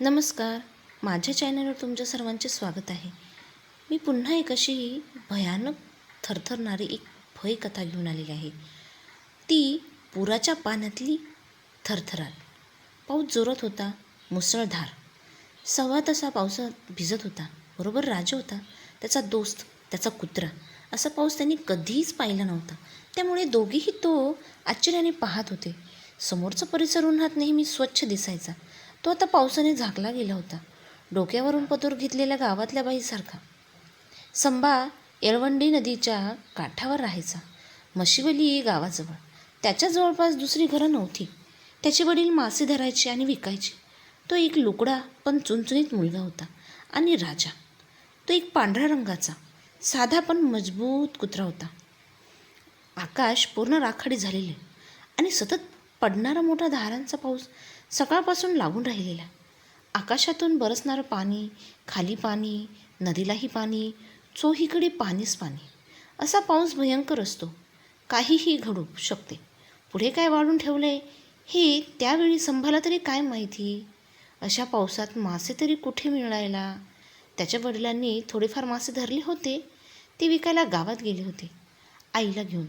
नमस्कार. माझ्या चॅनलवर तुमच्या सर्वांचे स्वागत आहे. मी पुन्हा एक अशी भयानक थरथरणारी एक भय कथा घेऊन आलेली आहे. ती पुराच्या पाण्यातली थरथराल. पाऊस जोरत होता मुसळधार सव्वा तसा पावसात भिजत होता बरोबर राजा होता त्याचा दोस्त त्याचा कुत्रा. असा पाऊस त्यांनी कधीच पाहिला नव्हता. त्यामुळे दोघेही तो आश्चर्याने पाहत होते. समोरचा परिसर उन्हात नेहमी स्वच्छ दिसायचा. तो आता पावसाने झाकला गेला होता. डोक्यावरून पतोर घेतलेल्या गावातल्या बाईसारखा. संबा येळवंडी नदीच्या काठावर राहायचा. मशिवली गावाजवळ. त्याच्या जवळपास दुसरी घरं नव्हती. त्याचे वडील मासे धरायचे आणि विकायचे. तो एक लुकडा पण चुनचुनीत मुलगा होता आणि राजा. तो एक पांढऱ्या रंगाचा. साधा पण मजबूत कुत्रा होता. आकाश पूर्ण राखाडी झालेले आणि सतत पडणारा मोठा धारांचा पाऊस सकाळपासून लागून राहिलेला आकाशातून बरसणारं पाणी खाली पाणी नदीलाही पाणी चोहीकडे पाणीच पाणी. असा पाऊस भयंकर असतो. काहीही घडू शकते. पुढे काय वाढून ठेवले हे त्यावेळी संभाला तरी काय माहिती? अशा पावसात मासे तरी कुठे मिळायला? त्याच्या वडिलांनी थोडेफार मासे धरले होते. ते विकायला गावात गेले होते. आईला घेऊन.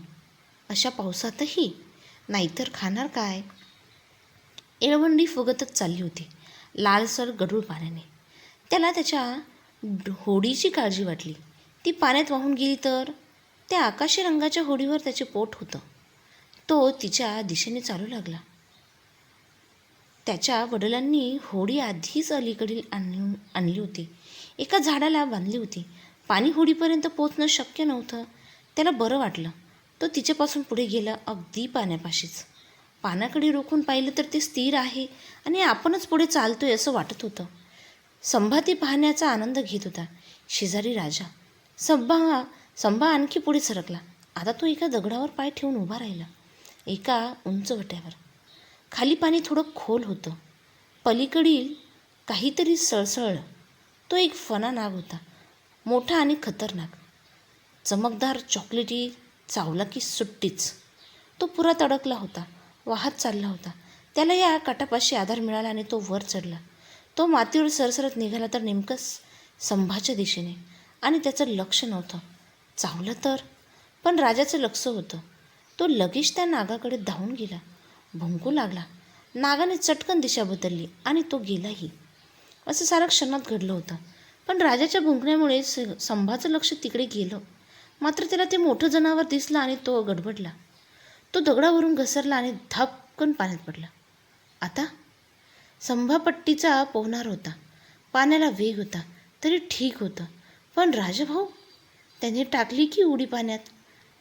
अशा पावसातही नाहीतर खाणार काय? येळवंडी फुगतच चालली होती. लालसर गढूळ पाण्याने. त्याला त्याच्या होडीची काळजी वाटली. ती पाण्यात वाहून गेली तर? त्या आकाशी रंगाच्या होडीवर त्याचे पोट होतं. तो तिच्या दिशेने चालू लागला. त्याच्या वडिलांनी होडी आधीच अलीकडील आणली आणली होती. एका झाडाला बांधली होती. पाणी होडीपर्यंत पोचणं शक्य नव्हतं. त्याला बरं वाटलं. तो तिच्यापासून पुढे गेला अगदी पाण्यापाशीच. पानाकडे रोखून पाहिलं तर ते स्थिर आहे आणि आपणच पुढे चालतोय असं वाटत होतं. संभा ते पाहण्याचा आनंद घेत होता. शेजारी राजा. संभा संभा आणखी पुढे सरकला. आता तो एका दगडावर पाय ठेवून उभा राहिला. एका उंच वट्यावर. खाली पाणी थोडं खोल होतं. पलीकडील काहीतरी सळसळलं तो एक फणा नाग होता. मोठा आणि खतरनाक. चमकदार चॉकलेटी चावला की सुट्टीच. तो पुरात अडकला होता. वाहत चालला होता. त्याला या काटापाशी आधार मिळाला आणि तो वर चढला. तो मातीवर सरसरत निघाला तर नेमकंच संभाच्या दिशेने. आणि त्याचं लक्ष नव्हतं. चावलं तर? पण राजाचं लक्ष होतं. तो लगेच त्या नागाकडे धावून गेला. भुंकू लागला. नागाने चटकन दिशा बदलली आणि तो गेलाही. असं सारं क्षणात घडलं होतं. पण राजाच्या भुंकण्यामुळे स संभाचं लक्ष तिकडे गेलं. मात्र त्याला ते मोठं जनावर दिसलं आणि तो गडबडला. तो दगडावरून घसरला आणि धापकन पाण्यात पडला. आता संभापट्टीचा पोहणार होता. पाण्याला वेग होता तरी ठीक होतं. पण राजभाऊ त्याने टाकली की उडी पाण्यात?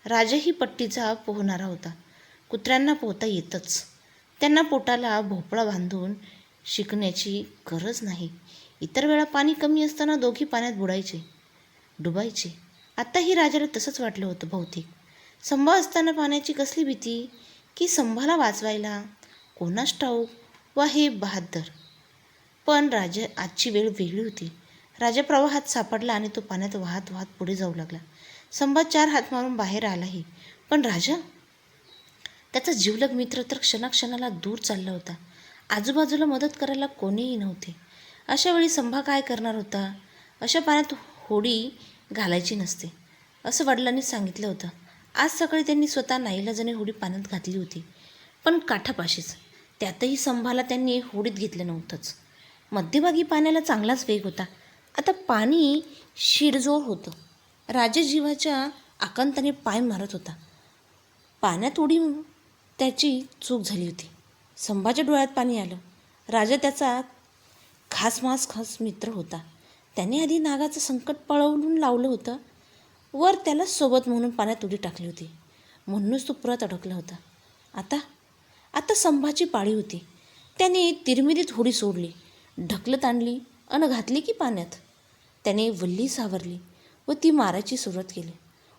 राजाही पट्टीचा पोहणारा होता. कुत्र्यांना पोहता येतच. त्यांना पोटाला भोपळा बांधून शिकण्याची गरज नाही. इतर वेळा पाणी कमी असताना दोघी पाण्यात बुडायचे डुबायचे. आत्ताही राजाला तसंच वाटलं होतं बहुतेक. संभा असताना पाण्याची कसली भीती? की संभाला वाचवायला. कोणास ठाऊक? वा हे बहादर पण राजा आजची वेळ वेगळी होती. राजा प्रवाहात सापडला आणि तो पाण्यात वाहत वाहत पुढे जाऊ लागला. संभा चार हात मारून बाहेर आलाही. पण राजा? त्याचा जीवलग मित्र तर क्षणाक्षणाला दूर चालला होता. आजूबाजूला मदत करायला कोणीही नव्हते. अशा वेळी संभा काय करणार होता? अशा पाण्यात होडी घालायची नसते असं वडिलांनी सांगितलं होतं. आज सकाळी त्यांनी स्वतः नाईलाजाने होडी पाण्यात घातली होती. पण काठापाशीच. त्यातही संभाला त्यांनी होडीत घेतलं नव्हतंच. मध्यभागी पाण्याला चांगलाच वेग होता. आता पाणी शिरजोर होतं. राजजीवाच्या आकांताने पाय मारत होता. पाण्यात उडी त्याची चूक झाली होती. संभाच्या डोळ्यात पाणी आलं. राजा त्याचा खास मास खास मित्र होता. त्याने आधी नागाचं संकट पळवून लावलं होतं. वर त्याला सोबत म्हणून पाण्यात उडी टाकली होती. म्हणूनच तो पुरात अडकला होता. आता आता संभाची पाळी होती. त्याने तिरमिरीत होडी सोडली. ढकलत आणली अन घातली की पाण्यात. त्याने वल्ली सावरली व ती मारायची सुरुवात केली.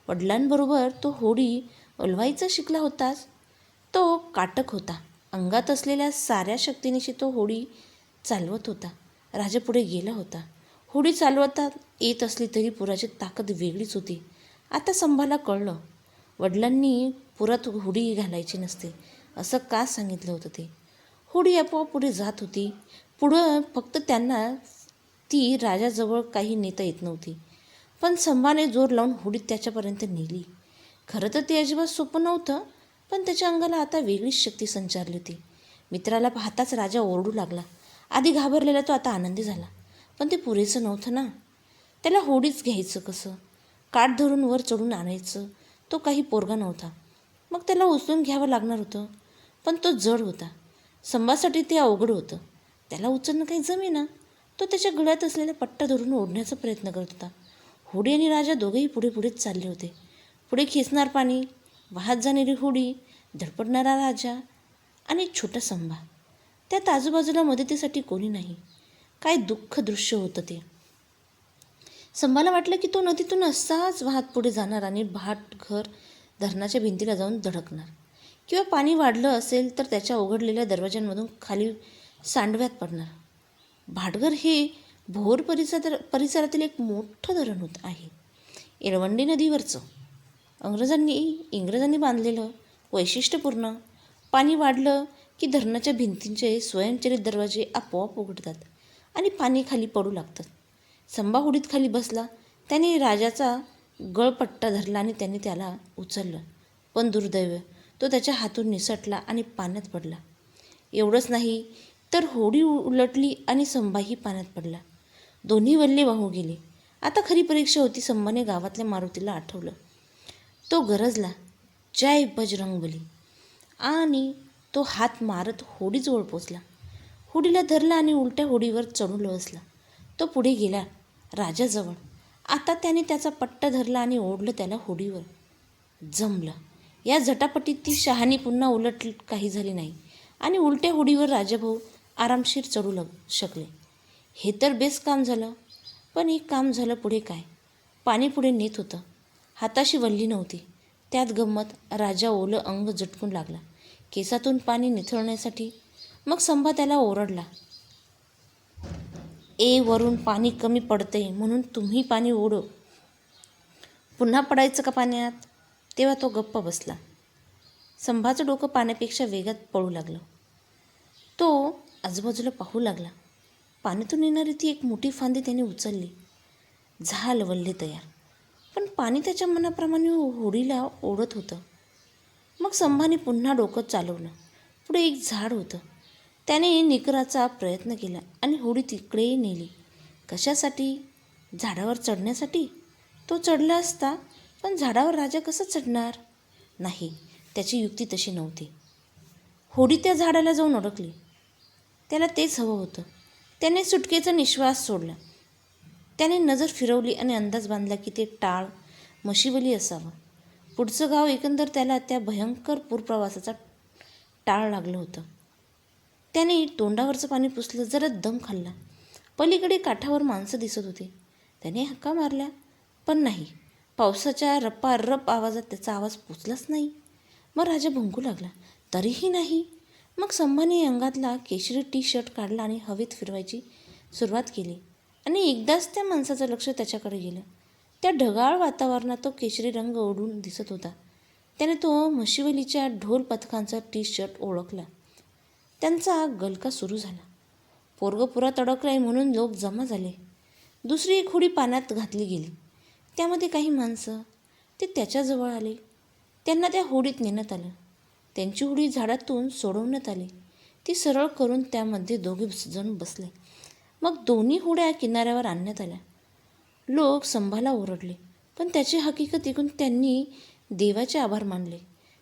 वडिलांबरोबर तो होडी ओलवायचा शिकला होताच. तो काटक होता. अंगात असलेल्या साऱ्या शक्तीनिशी तो होडी चालवत होता. राजा पुढे गेला होता. होडी चालवता येत असली तरी पुराची ताकद वेगळीच होती. आता संभाला कळलं. वडिलांनी पुरात होडी घालायची नसते असं का सांगितलं होतं ते? होडी आपोआप पुढे जात होती. पुढं फक्त त्यांना ती राजाजवळ काही नेता येत नव्हती. पण संभाने जोर लावून होडी त्याच्यापर्यंत नेली. खरं तर ते अजिबात सोपं नव्हतं पण त्याच्या अंगाला आता वेगळीच शक्ती संचारली होती. मित्राला पाहताच राजा ओरडू लागला. आधी घाबरलेला तो आता आनंदी झाला. पण ते पुरेसं नव्हतं ना. त्याला होडीच घ्यायचं कसं? काठ धरून वर चढून आणायचं. तो काही पोरगा नव्हता. मग त्याला उचलून घ्यावं लागणार होतं. पण तो जड होता. संभासाठी ते अवघड होतं. त्याला उचलणं काही जमेना तो त्याच्या गळ्यात असलेला पट्टा धरून ओढण्याचा प्रयत्न करत होता. होडी आणि राजा दोघेही पुढे पुढेच चालले होते. पुढे खेचणार पाणी वाहत जाणारी होडी धडपडणारा राजा आणि छोटा संभा. त्यात आजूबाजूला मदतीसाठी कोणी नाही. काय दुःख दृश्य होतं ते. संभाला वाटलं की तो नदीतून असाच वाहत पुढे जाणार आणि भाट घर धरणाच्या भिंतीला जाऊन धडकणार. किंवा पाणी वाढलं असेल तर त्याच्या उघडलेल्या दरवाज्यांमधून खाली सांडव्यात पडणार. भाटघर हे भोर परिसर परिसरातील एक मोठं धरण होत आहे. येळवंडी नदीवरचं. इंग्रजांनी इंग्रजांनी बांधलेलं वैशिष्ट्यपूर्ण. पाणी वाढलं की धरणाच्या भिंतींचे स्वयंचलित दरवाजे आपोआप उघडतात. आणि पाणी खाली पडू लागतं. संभा उडीत खाली बसला त्याने राजाचा गळपट्टा धरला आणि त्याने त्याला उचललं. पण दुर्दैव तो त्याच्या हातून निसटला आणि पाण्यात पडला. एवढंच नाही तर होडी उलटली आणि संभाही पाण्यात पडला. दोन्ही वल्ले वाहू गेले. आता खरी परीक्षा होती संभाने गावातल्या मारुतीला आठवलं. तो गरजला जय बजरंगबली. आणि तो हात मारत होडीजवळ पोचला. होडीला धरला आणि उलट्या होडीवर चढून बसला. तो पुढे गेला राजाजवळ. आता त्याने त्याचा पट्टा धरला आणि ओढलं त्याला होडीवर. जमलं. या झटापटीत ती शहाणी पुन्हा उलट काही झाली नाही आणि उलट्या होडीवर राजाभाऊ आरामशीर चढू लग शकले. हे तर बेस काम झालं पण एक काम झालं पुढे काय? पाणी पुढे नेत होतं. हाताशी वल्ली नव्हती. त्यात गंमत राजा ओलं अंग झटकून लागला. केसातून पाणी निथळण्यासाठी मग संभा त्याला ओरडला. ए वरून पाणी कमी पडते म्हणून तुम्ही पाणी ओढो. पुन्हा पडायचं का पाण्यात? तेव्हा तो गप्प बसला. संभाचं डोकं पाण्यापेक्षा वेगात पळू लागलं. तो आजूबाजूला पाहू लागला. पाण्यातून येणारी ती एक मोठी फांदी त्याने उचलली. झाल वल्ले तयार. पण पाणी त्याच्या मनाप्रमाणे होडीला ओढत होतं. मग संभाने पुन्हा डोकं चालवलं. पुढे एक झाड होतं. त्याने निकराचा प्रयत्न केला आणि होडी तिकडेही नेली. कशासाठी? झाडावर चढण्यासाठी? तो चढला असता पण झाडावर राजा कसं चढणार? नाही त्याची युक्ती तशी नव्हती. होडी त्या झाडाला जाऊन अडकली. त्याला तेच हवं होतं. त्याने सुटकेचा निश्वास सोडला. त्याने नजर फिरवली आणि अंदाज बांधला की ते टाळ मशिबली असावं. पुढचं गाव एकंदर त्याला त्या भयंकर पूरप्रवासाचा टाळ लागलं होतं. त्याने तोंडावरचं पाणी पुसलं जरा दम खाल्ला. पलीकडे काठावर माणसं दिसत होती. त्याने हक्का मारल्या पण नाही. पावसाच्या रप्पारप आवाजात त्याचा आवाज पोचलाच नाही. मग राजा भुंकू लागला. तरीही नाही. मग संभाने अंगातला केशरी टी शर्ट काढला आणि हवेत फिरवायची सुरुवात केली. आणि एकदाच त्या माणसाचं लक्ष त्याच्याकडे गेलं. त्या ढगाळ वातावरणात तो केशरी रंग ओढून दिसत होता. त्याने तो म्हशीवलीच्या ढोल पथकांचा टी शर्ट ओळखला. त्यांचा गलका सुरू झाला. पोरगपुरात अडकलाय म्हणून लोक जमा झाले. दुसरी एक होडी पाण्यात घातली गेली. त्यामध्ये काही माणसं ते त्याच्याजवळ आले. त्यांना त्या होडीत नेण्यात आलं. त्यांची होडी झाडातून सोडवण्यात आली. ती सरळ करून त्यामध्ये दोघे जण बसले. मग दोन्ही होड्या किनाऱ्यावर आणण्यात आल्या. लोक संभाला ओरडले. पण त्याची हकीकत ऐकून त्यांनी देवाचे आभार मानले.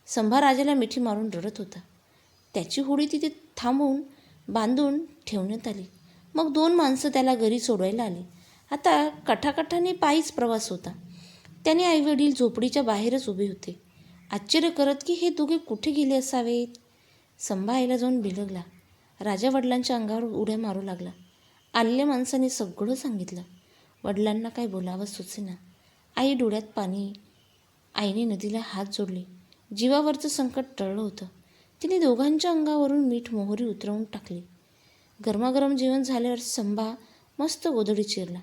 संभा राजाला मिठी मारून रडत होता. त्याची होडी तिथे थांबवून बांधून ठेवण्यात आली. मग दोन माणसं त्याला घरी सोडवायला आली. आता कठाकठाने पायीच प्रवास होता. त्याने आईवडील झोपडीच्या बाहेरच उभे होते. आश्चर्य करत की हे दोघे कुठे गेले असावेत? संभा आईला जाऊन बिलगला. राजा वडिलांच्या अंगावर उड्या मारू लागला. आलेल्या माणसाने सगळं सांगितलं. वडिलांना काय बोलावं सुचेना. आई डोळ्यात पाणी. आईने नदीला हात जोडले. जीवावरचं संकट टळलं होतं. तिने दोघांच्या अंगावरून मीठ मोहरी उतरवून टाकली. गरमागरम जेवण झाल्यावर संभा मस्त गोधडी चिरला.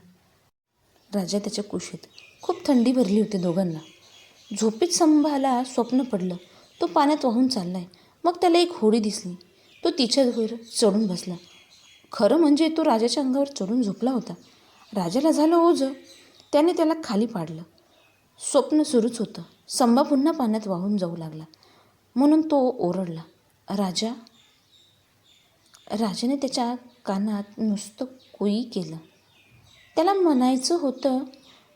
राजा त्याच्या कुशीत खूप थंडी भरली होती दोघांना. झोपेत संभाला स्वप्न पडलं. तो पाण्यात वाहून चाललाय. मग त्याला एक होडी दिसली. तो तिच्यावर चढून बसला. खरं म्हणजे तो राजाच्या अंगावर चढून झोपला होता. राजाला झालं ओझं. त्याने त्याला खाली पाडलं. स्वप्न सुरूच होतं. संभा पुन्हा पाण्यात वाहून जाऊ लागला. म्हणून तो ओरडला राजा राजाने त्याच्या कानात नुसतं कुई केलं. त्याला म्हणायचं होतं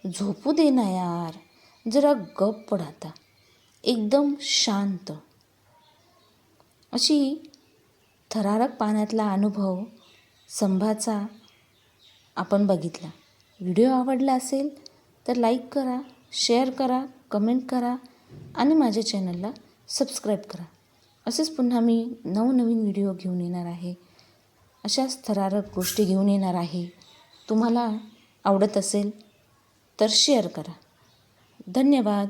झोपू दे ना यार जरा गप पड आता एकदम शांत. अशी थरारक पाण्यातला अनुभव संभाचा आपण बघितला. व्हिडिओ आवडला असेल तर लाईक करा शेअर करा कमेंट करा आणि माझ्या चॅनलला सबस्क्राईब करा. असेच पुन्हा मी नवनवीन व्हिडिओ घेऊन येणार आहे. अशाच थरारक गोष्टी घेऊन येणार आहे. तुम्हाला आवडत असेल तर शेअर करा. धन्यवाद.